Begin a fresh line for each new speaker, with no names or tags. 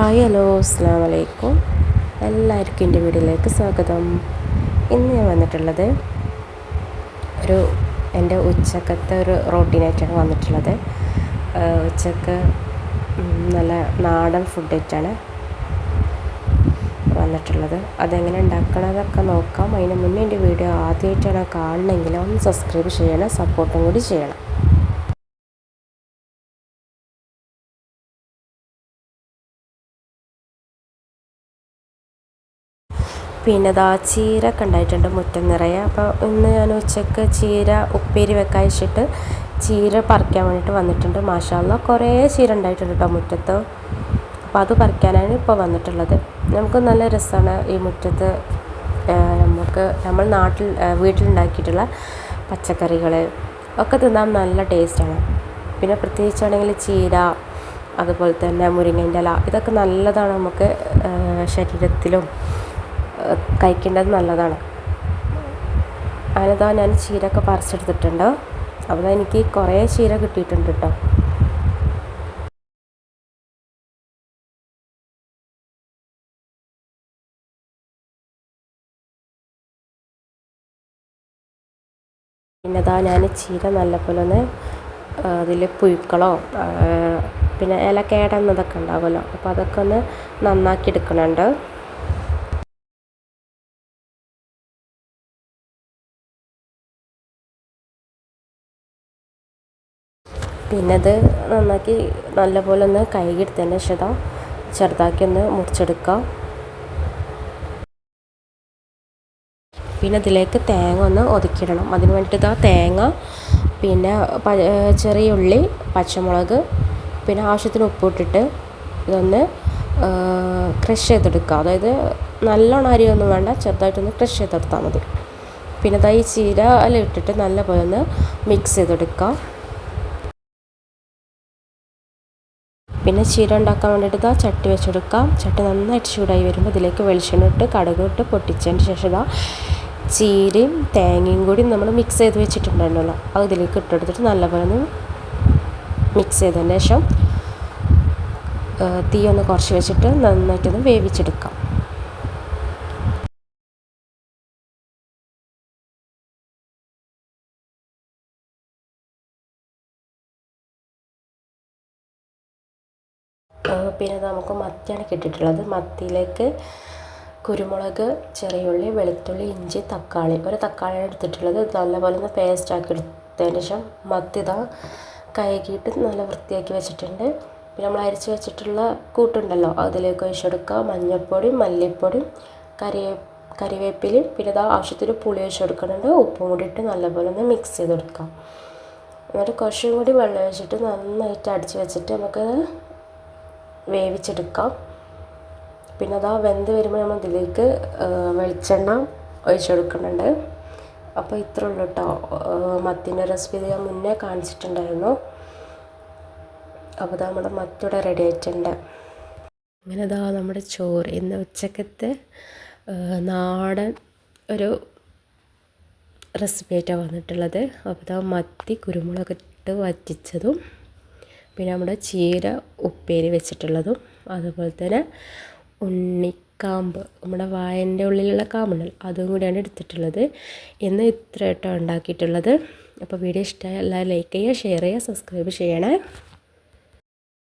Hi hello അസ്സാം വലൈക്കും എല്ലാവർക്കും എന്റെ വീട്ടിലേക്ക് സ്വാഗതം. ഇന്ന് ഞാൻ വന്നിട്ടുള്ളത് ഒരു എന്റെ ഉച്ചക്കത്തെ ഒരു റോട്ടീനായിട്ടാണ് വന്നിട്ടുള്ളത്. ഉച്ചയ്ക്ക് നല്ല നാടൻ ഫുഡായിട്ടാണ് വന്നിട്ടുള്ളത്. അതെങ്ങനെ ഉണ്ടാക്കണതൊക്കെ നോക്കാം. അതിന് മുന്നേ എന്റെ വീഡിയോ ആദ്യമായിട്ടാണ് കാണണമെങ്കിൽ ഒന്ന് സബ്സ്ക്രൈബ് ചെയ്യണം സപ്പോർട്ടും കൂടി ചെയ്യണം. പിന്നെ ദാ ചീര ഒക്കെ ഉണ്ടായിട്ടുണ്ട് മുറ്റം നിറയെ. അപ്പോൾ ഇന്ന് ഞാൻ ഉച്ചയ്ക്ക് ചീര ഉപ്പേരി വെക്കാൻ വെച്ചിട്ട് ചീര പറിക്കാൻ വേണ്ടിയിട്ട് വന്നിട്ടുണ്ട്. മാഷാല്ല കുറേ ചീര ഉണ്ടായിട്ടുണ്ട് കേട്ടോ മുറ്റത്ത്. അപ്പോൾ അത് പറിക്കാനാണ് ഇപ്പോൾ വന്നിട്ടുള്ളത്. നമുക്ക് നല്ല രസമാണ് ഈ മുറ്റത്ത് നമുക്ക് നമ്മൾ നാട്ടിൽ വീട്ടിലുണ്ടാക്കിയിട്ടുള്ള പച്ചക്കറികൾ ഒക്കെ തിന്നാൻ നല്ല ടേസ്റ്റാണ്. പിന്നെ പ്രത്യേകിച്ചാണെങ്കിൽ ചീര അതുപോലെ തന്നെ മുരിങ്ങന്റെ ഇല ഇതൊക്കെ നല്ലതാണ് നമുക്ക് ശരീരത്തിലും കഴിക്കേണ്ടത് നല്ലതാണ്. അതിനതാ ഞാൻ ചീരയൊക്കെ പറിച്ചെടുത്തിട്ടുണ്ട്. അപ്പോൾ എനിക്ക് കുറേ ചീര കിട്ടിയിട്ടുണ്ട് കേട്ടോ. പിന്നെതാ ഞാൻ ചീര നല്ലപോലെ ഒന്ന് അതിൽ പുഴുക്കളോ പിന്നെ ഇല കേടുന്നതൊക്കെ ഉണ്ടാവുമല്ലോ. അപ്പോൾ അതൊക്കെ ഒന്ന് നന്നാക്കി എടുക്കണുണ്ട് പിന്നെ അത് നന്നാക്കി നല്ലപോലെ ഒന്ന് കഴുകിയെടുത്തതിന് ശേഷം ചെറുതാക്കി ഒന്ന് മുറിച്ചെടുക്കാം പിന്നെ അതിലേക്ക് തേങ്ങ ഒന്ന് ഒതുക്കിയിടണം. അതിന് വേണ്ടിയിട്ട് ഇതാ തേങ്ങ പിന്നെ ചെറിയ ഉള്ളി പച്ചമുളക് പിന്നെ ആവശ്യത്തിന് ഉപ്പിട്ടിട്ട് ഇതൊന്ന് ക്രഷ് ചെയ്തെടുക്കുക. അതായത് നല്ലോണം അരിയൊന്നും വേണ്ട ചെറുതായിട്ടൊന്ന് ക്രഷ് ചെയ്തെടുത്താൽ മതി. പിന്നെ ഇതാ ഈ ചീര എല്ലാം ഇട്ടിട്ട് നല്ലപോലെ ഒന്ന് മിക്സ് ചെയ്തെടുക്കുക. പിന്നെ ചീര ഉണ്ടാക്കാൻ വേണ്ടിയിട്ട് ഇതാ ചട്ടി വെച്ചെടുക്കാം. ചട്ടി നന്നായിട്ട് ചൂടായി വരുമ്പോൾ ഇതിലേക്ക് വെളിച്ചെണ്ണ ഇട്ട് കടുക് ഇട്ട് പൊട്ടിച്ചതിന് ശേഷം ഇതാ ചീരയും തേങ്ങയും കൂടി നമ്മൾ മിക്സ് ചെയ്ത് വെച്ചിട്ടുണ്ടായിരുന്നല്ലോ. അത് ഇതിലേക്ക് ഇട്ടെടുത്തിട്ട് നല്ലപോലെ ഒന്ന് മിക്സ് ചെയ്തതിന് ശേഷം തീ ഒന്ന് കുറച്ച് വെച്ചിട്ട് നന്നായിട്ടൊന്ന് വേവിച്ചെടുക്കാം. പിന്നെ നമുക്ക് മത്തിയാണ് കിട്ടിയിട്ടുള്ളത്. മത്തിയിലേക്ക് കുരുമുളക് ചെറിയുള്ളി വെളുത്തുള്ളി ഇഞ്ചി തക്കാളി. ഒരു തക്കാളിയാണ് എടുത്തിട്ടുള്ളത്. നല്ലപോലെ ഒന്ന് പേസ്റ്റ് ആക്കി എടുത്തതിന് ശേഷം മത്തി ഇതാ കഴുകിയിട്ട് നല്ല വൃത്തിയാക്കി വെച്ചിട്ടുണ്ട്. പിന്നെ നമ്മൾ അരിച്ച് വെച്ചിട്ടുള്ള കൂട്ടുണ്ടല്ലോ അതിലേക്ക് ഒഴിച്ചെടുക്കുക മഞ്ഞൾപ്പൊടി മല്ലിപ്പൊടി കറിവേ കറിവേപ്പിലയും പിന്നെ ഇതാ ആവശ്യത്തിന് പുളി ഒഴിച്ചെടുക്കുന്നുണ്ട് ഉപ്പും കൂടി ഇട്ട് നല്ലപോലെ ഒന്ന് മിക്സ് ചെയ്ത് കൊടുക്കുക. എന്നിട്ട് കുറച്ചും കൂടി വെള്ളം ഒഴിച്ചിട്ട് നന്നായിട്ട് അടിച്ച് വെച്ചിട്ട് നമുക്ക് വേവിച്ചെടുക്കാം. പിന്നെ അതാ വെന്ത് വരുമ്പോൾ നമ്മൾ ഇതിലേക്ക് വെളിച്ചെണ്ണ ഒഴിച്ചെടുക്കുന്നുണ്ട് അപ്പോൾ ഇത്ര ഉള്ളൂ കേട്ടോ മത്തിന്റെ റെസിപ്പി ഞാൻ മുന്നേ കാണിച്ചിട്ടുണ്ടായിരുന്നു. അപ്പോൾ ഇതാ നമ്മുടെ മത്തിയുടെ റെഡി ആയിട്ടുണ്ട്. അങ്ങനെ ഇതാ നമ്മുടെ ചോറ്. ഇന്ന് ഉച്ചക്കത്തെ നാടൻ ഒരു റെസിപ്പി ആയിട്ടാണ് വന്നിട്ടുള്ളത്. അപ്പോൾ ഇതാ മത്തി കുരുമുളക് ഇട്ട് വറ്റിച്ചതും പിന്നെ നമ്മുടെ ചീര ഉപ്പേരി വെച്ചിട്ടുള്ളതും അതുപോലെ തന്നെ ഉണ്ണിക്കാമ്പ്. നമ്മുടെ വായന്റെ ഉള്ളിലുള്ള കാമ്പുണ്ടല്ലോ അതും കൂടിയാണ് എടുത്തിട്ടുള്ളത്. എന്ന് ഇത്ര ഉണ്ടാക്കിയിട്ടുള്ളത്. അപ്പോൾ വീഡിയോ ഇഷ്ടമായ എല്ലാവരും ലൈക്ക് ചെയ്യുക ഷെയർ ചെയ്യുക സബ്സ്ക്രൈബ് ചെയ്യണേ.